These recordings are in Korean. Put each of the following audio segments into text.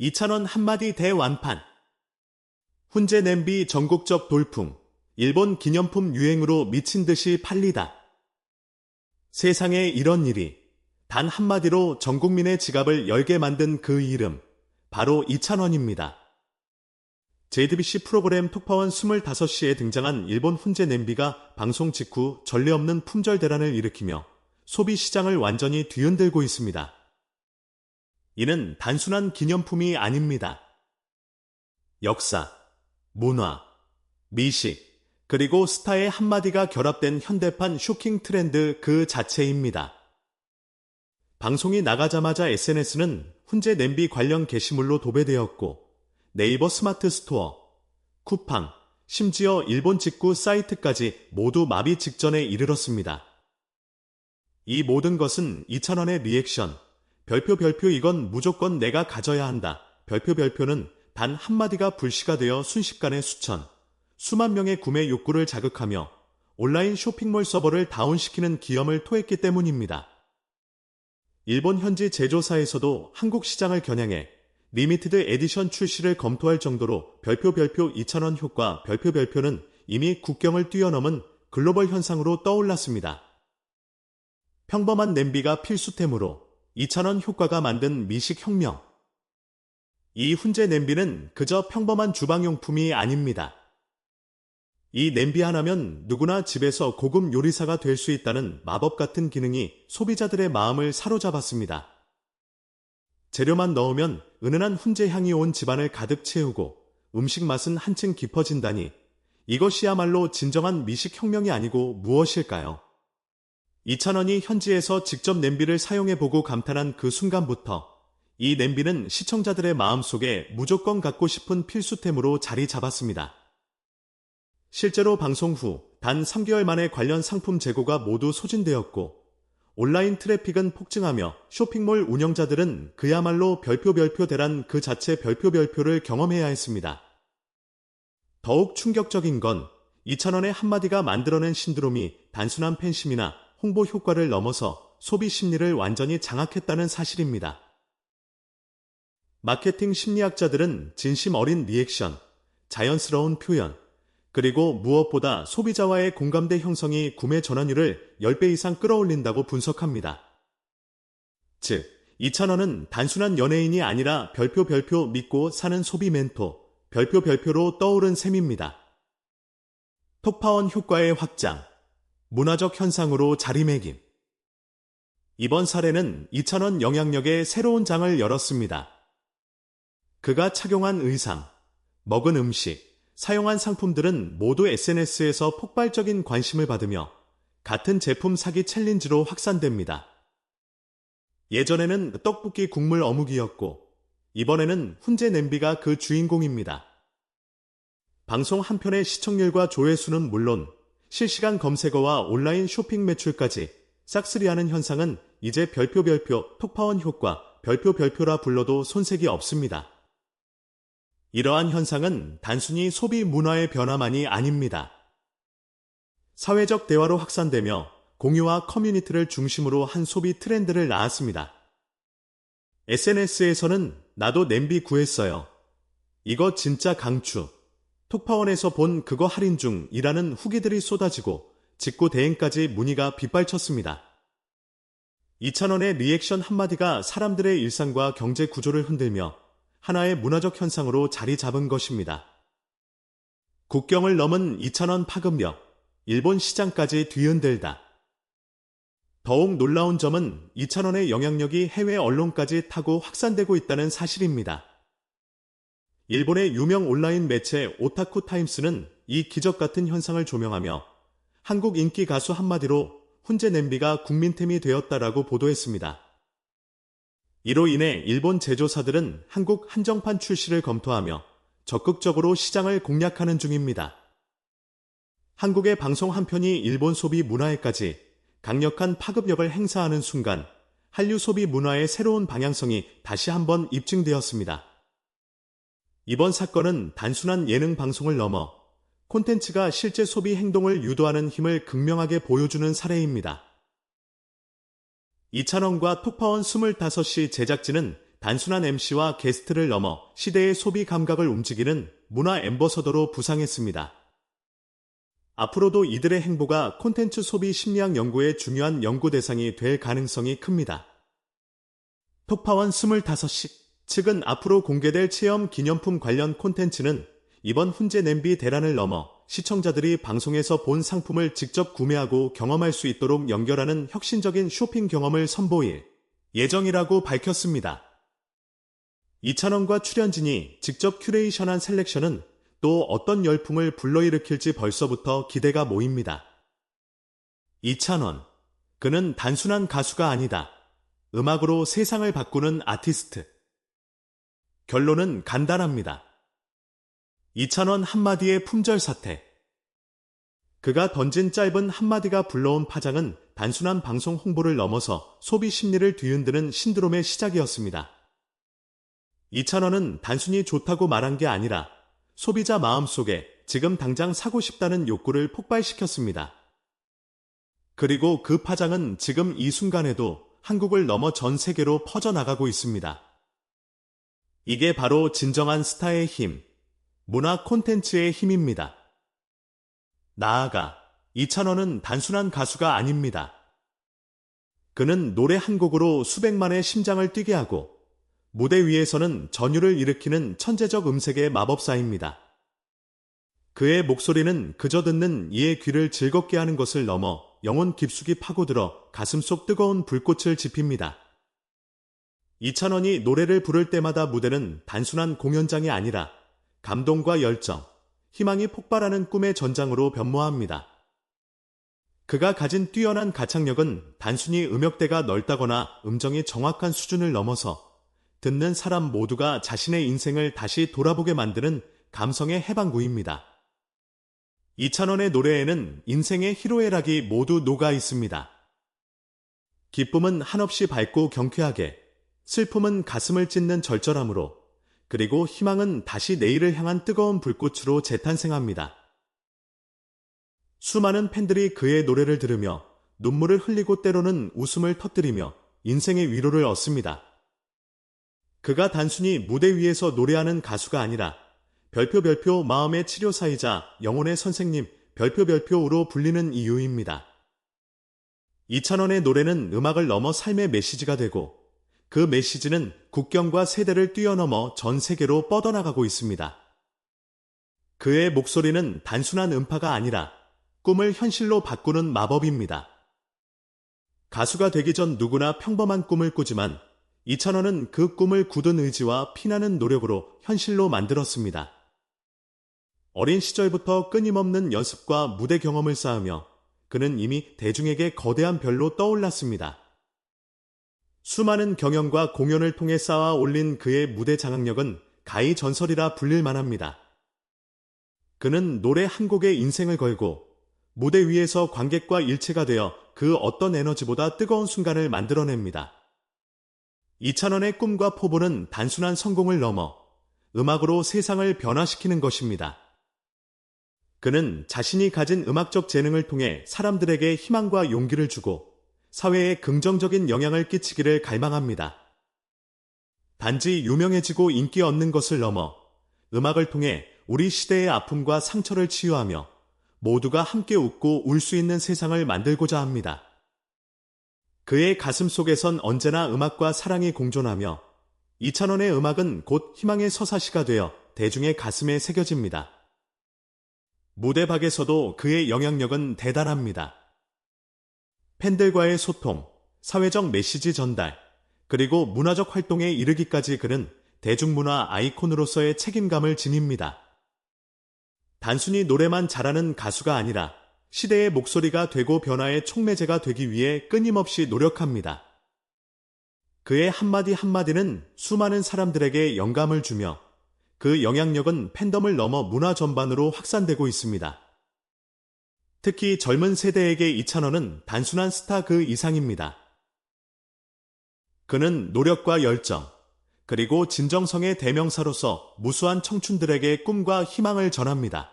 2,000원 한마디 대완판. 훈제 냄비 전국적 돌풍. 일본 기념품 유행으로 미친 듯이 팔리다. 세상에 이런 일이 단 한마디로 전 국민의 지갑을 열게 만든 그 이름. 바로 2,000원입니다. JTBC 프로그램 톡파원 25시에 등장한 일본 훈제 냄비가 방송 직후 전례 없는 품절 대란을 일으키며 소비 시장을 완전히 뒤흔들고 있습니다. 이는 단순한 기념품이 아닙니다. 역사, 문화, 미식, 그리고 스타의 한마디가 결합된 현대판 쇼킹 트렌드 그 자체입니다. 방송이 나가자마자 SNS는 훈제 냄비 관련 게시물로 도배되었고 네이버 스마트 스토어, 쿠팡, 심지어 일본 직구 사이트까지 모두 마비 직전에 이르렀습니다. 이 모든 것은 2,000원의 리액션, 별표 별표 이건 무조건 내가 가져야 한다. 별표 별표는 단 한마디가 불씨가 되어 순식간에 수천, 수만 명의 구매 욕구를 자극하며 온라인 쇼핑몰 서버를 다운시키는 기염을 토했기 때문입니다. 일본 현지 제조사에서도 한국 시장을 겨냥해 리미티드 에디션 출시를 검토할 정도로 별표 별표 2,000원 효과 별표 별표는 이미 국경을 뛰어넘은 글로벌 현상으로 떠올랐습니다. 평범한 냄비가 필수템으로 2,000원 효과가 만든 미식 혁명. 이 훈제 냄비는 그저 평범한 주방용품이 아닙니다. 이 냄비 하나면 누구나 집에서 고급 요리사가 될 수 있다는 마법 같은 기능이 소비자들의 마음을 사로잡았습니다. 재료만 넣으면 은은한 훈제 향이 온 집안을 가득 채우고 음식 맛은 한층 깊어진다니 이것이야말로 진정한 미식 혁명이 아니고 무엇일까요? 2,000원이 현지에서 직접 냄비를 사용해보고 감탄한 그 순간부터 이 냄비는 시청자들의 마음속에 무조건 갖고 싶은 필수템으로 자리 잡았습니다. 실제로 방송 후 단 3개월 만에 관련 상품 재고가 모두 소진되었고 온라인 트래픽은 폭증하며 쇼핑몰 운영자들은 그야말로 별표 별표 대란 그 자체 별표 별표를 경험해야 했습니다. 더욱 충격적인 건 2,000원의 한마디가 만들어낸 신드롬이 단순한 팬심이나 홍보 효과를 넘어서 소비 심리를 완전히 장악했다는 사실입니다. 마케팅 심리학자들은 진심 어린 리액션, 자연스러운 표현, 그리고 무엇보다 소비자와의 공감대 형성이 구매 전환율을 10배 이상 끌어올린다고 분석합니다. 즉, 2,000원은 단순한 연예인이 아니라 별표 별표 믿고 사는 소비 멘토, 별표 별표로 떠오른 셈입니다. 톡파원 효과의 확장, 문화적 현상으로 자리매김. 이번 사례는 2,000원 영향력의 새로운 장을 열었습니다. 그가 착용한 의상, 먹은 음식, 사용한 상품들은 모두 SNS에서 폭발적인 관심을 받으며 같은 제품 사기 챌린지로 확산됩니다. 예전에는 떡볶이 국물 어묵이었고 이번에는 훈제 냄비가 그 주인공입니다. 방송 한 편의 시청률과 조회수는 물론 실시간 검색어와 온라인 쇼핑 매출까지 싹쓸이하는 현상은 이제 별표 별표 톡파원 효과 별표 별표라 불러도 손색이 없습니다. 이러한 현상은 단순히 소비 문화의 변화만이 아닙니다. 사회적 대화로 확산되며 공유와 커뮤니티를 중심으로 한 소비 트렌드를 낳았습니다. SNS에서는 나도 냄비 구했어요. 이거 진짜 강추. 톡파원에서 본 그거 할인 중이라는 후기들이 쏟아지고 직구 대행까지 문의가 빗발쳤습니다. 2,000원의 리액션 한마디가 사람들의 일상과 경제 구조를 흔들며 하나의 문화적 현상으로 자리 잡은 것입니다. 국경을 넘은 2,000원 파급력, 일본 시장까지 뒤흔들다. 더욱 놀라운 점은 2,000원의 영향력이 해외 언론까지 타고 확산되고 있다는 사실입니다. 일본의 유명 온라인 매체 오타쿠 타임스는 이 기적 같은 현상을 조명하며 한국 인기 가수 한마디로 훈제 냄비가 국민템이 되었다라고 보도했습니다. 이로 인해 일본 제조사들은 한국 한정판 출시를 검토하며 적극적으로 시장을 공략하는 중입니다. 한국의 방송 한 편이 일본 소비 문화에까지 강력한 파급력을 행사하는 순간 한류 소비 문화의 새로운 방향성이 다시 한번 입증되었습니다. 이번 사건은 단순한 예능 방송을 넘어 콘텐츠가 실제 소비 행동을 유도하는 힘을 극명하게 보여주는 사례입니다. 이찬원과 톡파원 25시 제작진은 단순한 MC와 게스트를 넘어 시대의 소비 감각을 움직이는 문화 엠버서더로 부상했습니다. 앞으로도 이들의 행보가 콘텐츠 소비 심리학 연구의 중요한 연구 대상이 될 가능성이 큽니다. 톡파원 25시 측은 앞으로 공개될 체험 기념품 관련 콘텐츠는 이번 훈제 냄비 대란을 넘어 시청자들이 방송에서 본 상품을 직접 구매하고 경험할 수 있도록 연결하는 혁신적인 쇼핑 경험을 선보일 예정이라고 밝혔습니다. 2,000원과 출연진이 직접 큐레이션한 셀렉션은 또 어떤 열풍을 불러일으킬지 벌써부터 기대가 모입니다. 2,000원. 그는 단순한 가수가 아니다. 음악으로 세상을 바꾸는 아티스트. 결론은 간단합니다. 2,000원 한마디의 품절 사태. 그가 던진 짧은 한마디가 불러온 파장은 단순한 방송 홍보를 넘어서 소비 심리를 뒤흔드는 신드롬의 시작이었습니다. 2,000원은 단순히 좋다고 말한 게 아니라 소비자 마음속에 지금 당장 사고 싶다는 욕구를 폭발시켰습니다. 그리고 그 파장은 지금 이 순간에도 한국을 넘어 전 세계로 퍼져나가고 있습니다. 이게 바로 진정한 스타의 힘, 문화 콘텐츠의 힘입니다. 나아가 이찬원은 단순한 가수가 아닙니다. 그는 노래 한 곡으로 수백만의 심장을 뛰게 하고 무대 위에서는 전율을 일으키는 천재적 음색의 마법사입니다. 그의 목소리는 그저 듣는 이의 귀를 즐겁게 하는 것을 넘어 영혼 깊숙이 파고들어 가슴 속 뜨거운 불꽃을 지핍니다. 이찬원이 노래를 부를 때마다 무대는 단순한 공연장이 아니라 감동과 열정, 희망이 폭발하는 꿈의 전장으로 변모합니다. 그가 가진 뛰어난 가창력은 단순히 음역대가 넓다거나 음정이 정확한 수준을 넘어서 듣는 사람 모두가 자신의 인생을 다시 돌아보게 만드는 감성의 해방구입니다. 이찬원의 노래에는 인생의 희로애락이 모두 녹아 있습니다. 기쁨은 한없이 밝고 경쾌하게, 슬픔은 가슴을 찢는 절절함으로, 그리고 희망은 다시 내일을 향한 뜨거운 불꽃으로 재탄생합니다. 수많은 팬들이 그의 노래를 들으며 눈물을 흘리고 때로는 웃음을 터뜨리며 인생의 위로를 얻습니다. 그가 단순히 무대 위에서 노래하는 가수가 아니라 별표 별표 마음의 치료사이자 영혼의 선생님 별표 별표로 불리는 이유입니다. 이찬원의 노래는 음악을 넘어 삶의 메시지가 되고 그 메시지는 국경과 세대를 뛰어넘어 전 세계로 뻗어나가고 있습니다. 그의 목소리는 단순한 음파가 아니라 꿈을 현실로 바꾸는 마법입니다. 가수가 되기 전 누구나 평범한 꿈을 꾸지만 이찬원은 그 꿈을 굳은 의지와 피나는 노력으로 현실로 만들었습니다. 어린 시절부터 끊임없는 연습과 무대 경험을 쌓으며 그는 이미 대중에게 거대한 별로 떠올랐습니다. 수많은 경연과 공연을 통해 쌓아 올린 그의 무대 장악력은 가히 전설이라 불릴 만합니다. 그는 노래 한 곡에 인생을 걸고 무대 위에서 관객과 일체가 되어 그 어떤 에너지보다 뜨거운 순간을 만들어냅니다. 이찬원의 꿈과 포부는 단순한 성공을 넘어 음악으로 세상을 변화시키는 것입니다. 그는 자신이 가진 음악적 재능을 통해 사람들에게 희망과 용기를 주고 사회에 긍정적인 영향을 끼치기를 갈망합니다. 단지 유명해지고 인기 얻는 것을 넘어 음악을 통해 우리 시대의 아픔과 상처를 치유하며 모두가 함께 웃고 울 수 있는 세상을 만들고자 합니다. 그의 가슴 속에선 언제나 음악과 사랑이 공존하며 이찬원의 음악은 곧 희망의 서사시가 되어 대중의 가슴에 새겨집니다. 무대 밖에서도 그의 영향력은 대단합니다. 팬들과의 소통, 사회적 메시지 전달, 그리고 문화적 활동에 이르기까지 그는 대중문화 아이콘으로서의 책임감을 지닙니다. 단순히 노래만 잘하는 가수가 아니라 시대의 목소리가 되고 변화의 촉매제가 되기 위해 끊임없이 노력합니다. 그의 한마디 한마디는 수많은 사람들에게 영감을 주며 그 영향력은 팬덤을 넘어 문화 전반으로 확산되고 있습니다. 특히 젊은 세대에게 이찬원은 단순한 스타 그 이상입니다. 그는 노력과 열정, 그리고 진정성의 대명사로서 무수한 청춘들에게 꿈과 희망을 전합니다.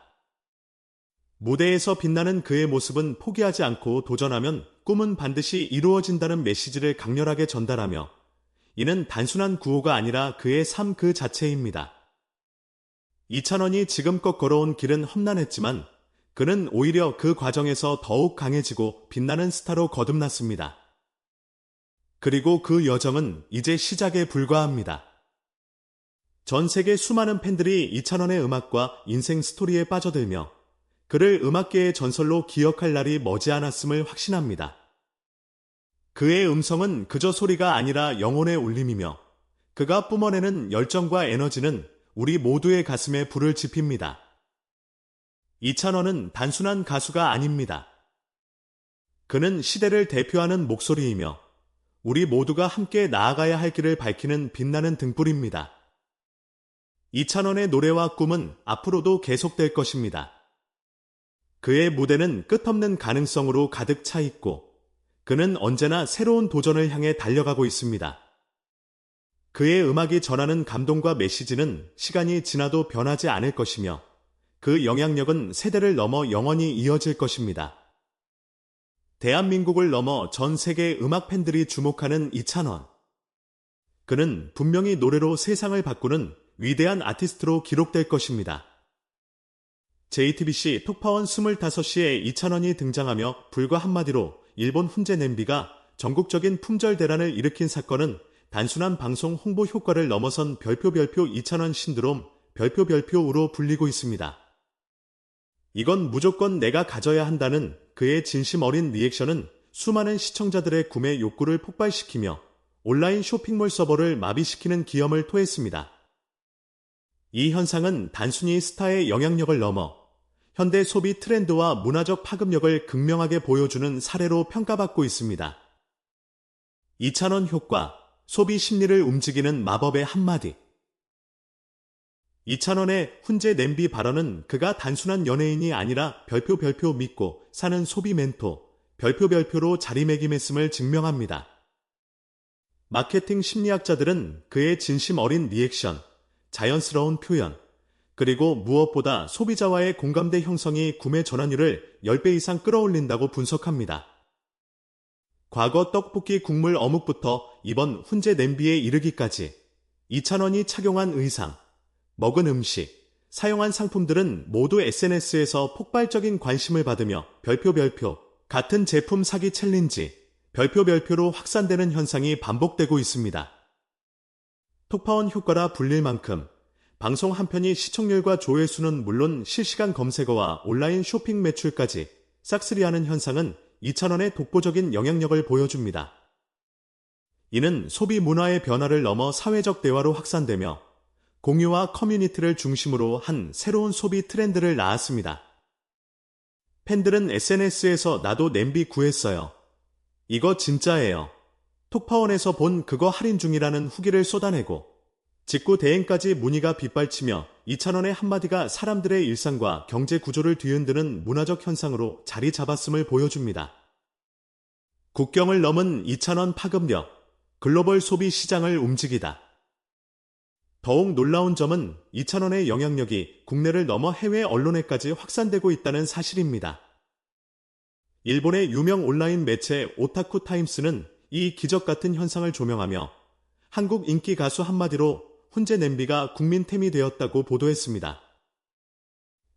무대에서 빛나는 그의 모습은 포기하지 않고 도전하면 꿈은 반드시 이루어진다는 메시지를 강렬하게 전달하며 이는 단순한 구호가 아니라 그의 삶 그 자체입니다. 2,000원이 지금껏 걸어온 길은 험난했지만 그는 오히려 그 과정에서 더욱 강해지고 빛나는 스타로 거듭났습니다. 그리고 그 여정은 이제 시작에 불과합니다. 전 세계 수많은 팬들이 이찬원의 음악과 인생 스토리에 빠져들며 그를 음악계의 전설로 기억할 날이 머지않았음을 확신합니다. 그의 음성은 그저 소리가 아니라 영혼의 울림이며 그가 뿜어내는 열정과 에너지는 우리 모두의 가슴에 불을 지핍니다. 이찬원은 단순한 가수가 아닙니다. 그는 시대를 대표하는 목소리이며 우리 모두가 함께 나아가야 할 길을 밝히는 빛나는 등불입니다. 이찬원의 노래와 꿈은 앞으로도 계속될 것입니다. 그의 무대는 끝없는 가능성으로 가득 차 있고 그는 언제나 새로운 도전을 향해 달려가고 있습니다. 그의 음악이 전하는 감동과 메시지는 시간이 지나도 변하지 않을 것이며 그 영향력은 세대를 넘어 영원히 이어질 것입니다. 대한민국을 넘어 전 세계 음악 팬들이 주목하는 이찬원. 그는 분명히 노래로 세상을 바꾸는 위대한 아티스트로 기록될 것입니다. JTBC 톡파원 25시에 이찬원이 등장하며 불과 한마디로 일본 훈제 냄비가 전국적인 품절 대란을 일으킨 사건은 단순한 방송 홍보 효과를 넘어선 별표 별표 이찬원 신드롬 별표 별표로 불리고 있습니다. 이건 무조건 내가 가져야 한다는 그의 진심 어린 리액션은 수많은 시청자들의 구매 욕구를 폭발시키며 온라인 쇼핑몰 서버를 마비시키는 기염을 토했습니다. 이 현상은 단순히 스타의 영향력을 넘어 현대 소비 트렌드와 문화적 파급력을 극명하게 보여주는 사례로 평가받고 있습니다. 2차원 효과, 소비 심리를 움직이는 마법의 한마디. 2차원의 훈제 냄비 발언은 그가 단순한 연예인이 아니라 별표 별표 믿고 사는 소비 멘토, 별표 별표로 자리매김했음을 증명합니다. 마케팅 심리학자들은 그의 진심 어린 리액션, 자연스러운 표현, 그리고 무엇보다 소비자와의 공감대 형성이 구매 전환율을 10배 이상 끌어올린다고 분석합니다. 과거 떡볶이 국물 어묵부터 이번 훈제 냄비에 이르기까지 2,000원이 착용한 의상, 먹은 음식, 사용한 상품들은 모두 SNS에서 폭발적인 관심을 받으며 별표 별표, 같은 제품 사기 챌린지, 별표 별표로 확산되는 현상이 반복되고 있습니다. 톡파원 효과라 불릴 만큼 방송 한 편이 시청률과 조회수는 물론 실시간 검색어와 온라인 쇼핑 매출까지 싹쓸이하는 현상은 2,000원의 독보적인 영향력을 보여줍니다. 이는 소비 문화의 변화를 넘어 사회적 대화로 확산되며 공유와 커뮤니티를 중심으로 한 새로운 소비 트렌드를 낳았습니다. 팬들은 SNS에서 나도 냄비 구했어요. 이거 진짜예요. 톡파원에서 본 그거 할인 중이라는 후기를 쏟아내고 직구 대행까지 문의가 빗발치며 2천원의 한마디가 사람들의 일상과 경제 구조를 뒤흔드는 문화적 현상으로 자리 잡았음을 보여줍니다. 국경을 넘은 2천원 파급력, 글로벌 소비 시장을 움직이다. 더욱 놀라운 점은 2천원의 영향력이 국내를 넘어 해외 언론에까지 확산되고 있다는 사실입니다. 일본의 유명 온라인 매체 오타쿠 타임스는 이 기적 같은 현상을 조명하며 한국 인기 가수 한마디로 훈제 냄비가 국민템이 되었다고 보도했습니다.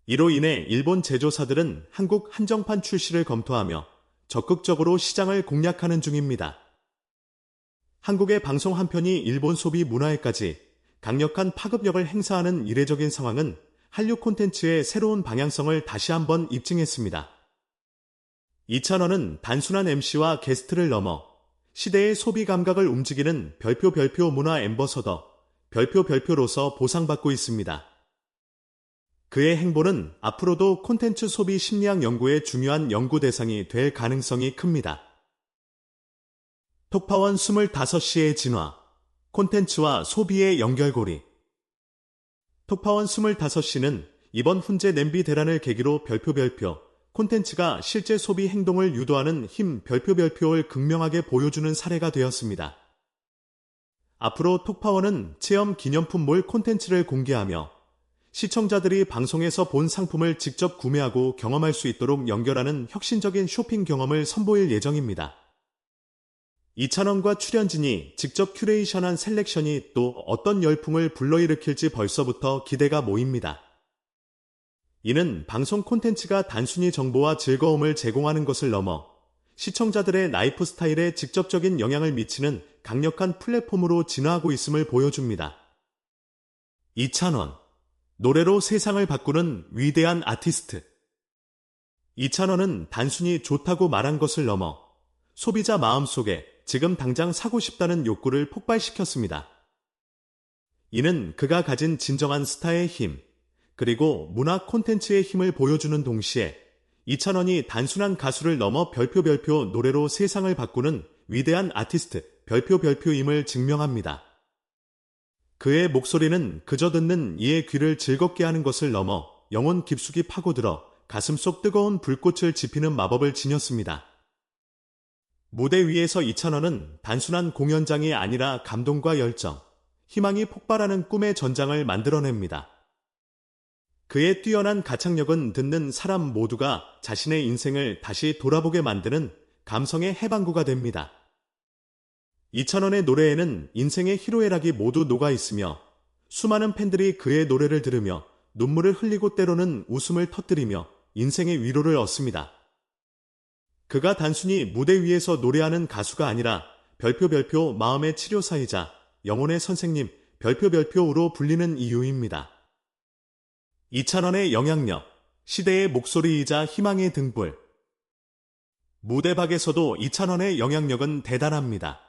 이로 인해 일본 제조사들은 한국 한정판 출시를 검토하며 적극적으로 시장을 공략하는 중입니다. 한국의 방송 한 편이 일본 소비 문화에까지 강력한 파급력을 행사하는 이례적인 상황은 한류 콘텐츠의 새로운 방향성을 다시 한번 입증했습니다. 이찬원은 단순한 MC와 게스트를 넘어 시대의 소비 감각을 움직이는 별표 별표 문화 엠버서더, 별표 별표로서 보상받고 있습니다. 그의 행보는 앞으로도 콘텐츠 소비 심리학 연구의 중요한 연구 대상이 될 가능성이 큽니다. 톡파원 25시의 진화, 콘텐츠와 소비의 연결고리. 톡파원 25시는 이번 훈제 냄비 대란을 계기로 별표 별표, 콘텐츠가 실제 소비 행동을 유도하는 힘 별표 별표를 극명하게 보여주는 사례가 되었습니다. 앞으로 톡파워는 체험 기념품몰 콘텐츠를 공개하며 시청자들이 방송에서 본 상품을 직접 구매하고 경험할 수 있도록 연결하는 혁신적인 쇼핑 경험을 선보일 예정입니다. 이찬원과 출연진이 직접 큐레이션한 셀렉션이 또 어떤 열풍을 불러일으킬지 벌써부터 기대가 모입니다. 이는 방송 콘텐츠가 단순히 정보와 즐거움을 제공하는 것을 넘어 시청자들의 라이프 스타일에 직접적인 영향을 미치는 강력한 플랫폼으로 진화하고 있음을 보여줍니다. 이찬원, 노래로 세상을 바꾸는 위대한 아티스트. 이찬원은 단순히 좋다고 말한 것을 넘어 소비자 마음속에 지금 당장 사고 싶다는 욕구를 폭발시켰습니다. 이는 그가 가진 진정한 스타의 힘, 그리고 문화 콘텐츠의 힘을 보여주는 동시에 이찬원이 단순한 가수를 넘어 별표 별표 노래로 세상을 바꾸는 위대한 아티스트 별표 별표임을 증명합니다. 그의 목소리는 그저 듣는 이의 귀를 즐겁게 하는 것을 넘어 영혼 깊숙이 파고들어 가슴 속 뜨거운 불꽃을 지피는 마법을 지녔습니다. 무대 위에서 이찬원은 단순한 공연장이 아니라 감동과 열정, 희망이 폭발하는 꿈의 전장을 만들어냅니다. 그의 뛰어난 가창력은 듣는 사람 모두가 자신의 인생을 다시 돌아보게 만드는 감성의 해방구가 됩니다. 이찬원의 노래에는 인생의 희로애락이 모두 녹아 있으며 수많은 팬들이 그의 노래를 들으며 눈물을 흘리고 때로는 웃음을 터뜨리며 인생의 위로를 얻습니다. 그가 단순히 무대 위에서 노래하는 가수가 아니라 별표 별표 마음의 치료사이자 영혼의 선생님 별표 별표로 불리는 이유입니다. 이찬원의 영향력, 시대의 목소리이자 희망의 등불. 무대박에서도 이찬원의 영향력은 대단합니다.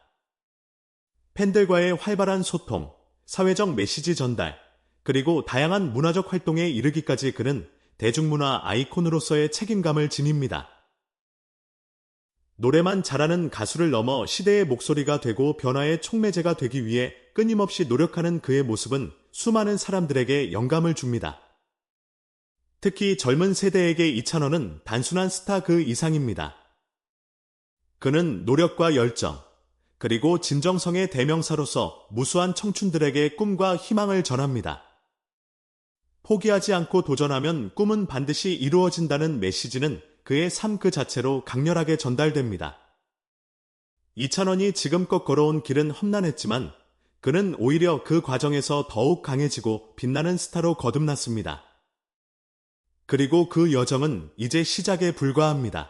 팬들과의 활발한 소통, 사회적 메시지 전달, 그리고 다양한 문화적 활동에 이르기까지 그는 대중문화 아이콘으로서의 책임감을 지닙니다. 노래만 잘하는 가수를 넘어 시대의 목소리가 되고 변화의 촉매제가 되기 위해 끊임없이 노력하는 그의 모습은 수많은 사람들에게 영감을 줍니다. 특히 젊은 세대에게 이찬원은 단순한 스타 그 이상입니다. 그는 노력과 열정, 그리고 진정성의 대명사로서 무수한 청춘들에게 꿈과 희망을 전합니다. 포기하지 않고 도전하면 꿈은 반드시 이루어진다는 메시지는 그의 삶 그 자체로 강렬하게 전달됩니다. 이찬원이 지금껏 걸어온 길은 험난했지만 그는 오히려 그 과정에서 더욱 강해지고 빛나는 스타로 거듭났습니다. 그리고 그 여정은 이제 시작에 불과합니다.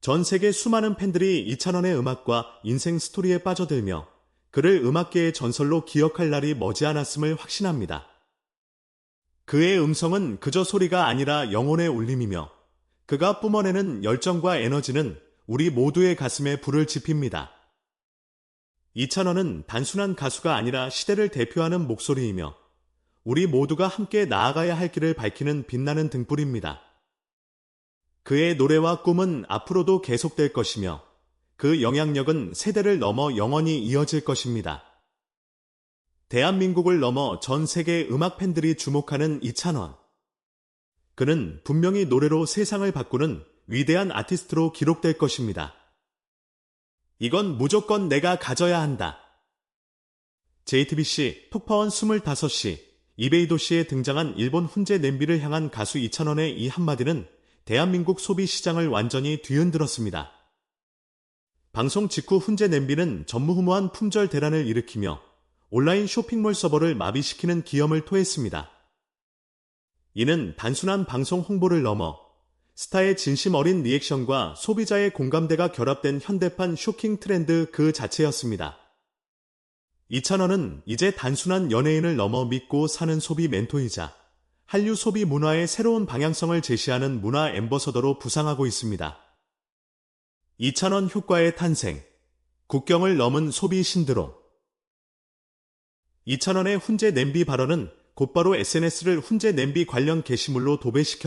전 세계 수많은 팬들이 이찬원의 음악과 인생 스토리에 빠져들며 그를 음악계의 전설로 기억할 날이 머지않았음을 확신합니다. 그의 음성은 그저 소리가 아니라 영혼의 울림이며 그가 뿜어내는 열정과 에너지는 우리 모두의 가슴에 불을 지핍니다. 이찬원은 단순한 가수가 아니라 시대를 대표하는 목소리이며 우리 모두가 함께 나아가야 할 길을 밝히는 빛나는 등불입니다. 그의 노래와 꿈은 앞으로도 계속될 것이며 그 영향력은 세대를 넘어 영원히 이어질 것입니다. 대한민국을 넘어 전 세계 음악 팬들이 주목하는 이찬원. 그는 분명히 노래로 세상을 바꾸는 위대한 아티스트로 기록될 것입니다. 이건 무조건 내가 가져야 한다. JTBC 톡파원 25시 이베이 도시에 등장한 일본 훈제 냄비를 향한 가수 이찬원의 이 한마디는 대한민국 소비 시장을 완전히 뒤흔들었습니다. 방송 직후 훈제 냄비는 전무후무한 품절 대란을 일으키며 온라인 쇼핑몰 서버를 마비시키는 기염을 토했습니다. 이는 단순한 방송 홍보를 넘어 스타의 진심 어린 리액션과 소비자의 공감대가 결합된 현대판 쇼킹 트렌드 그 자체였습니다. 이찬원은 이제 단순한 연예인을 넘어 믿고 사는 소비 멘토이자 한류 소비 문화의 새로운 방향성을 제시하는 문화 엠버서더로 부상하고 있습니다. 이찬원 효과의 탄생, 국경을 넘은 소비 신드롬. 이찬원의 훈제 냄비 발언은 곧바로 SNS를 훈제 냄비 관련 게시물로 도배시켰고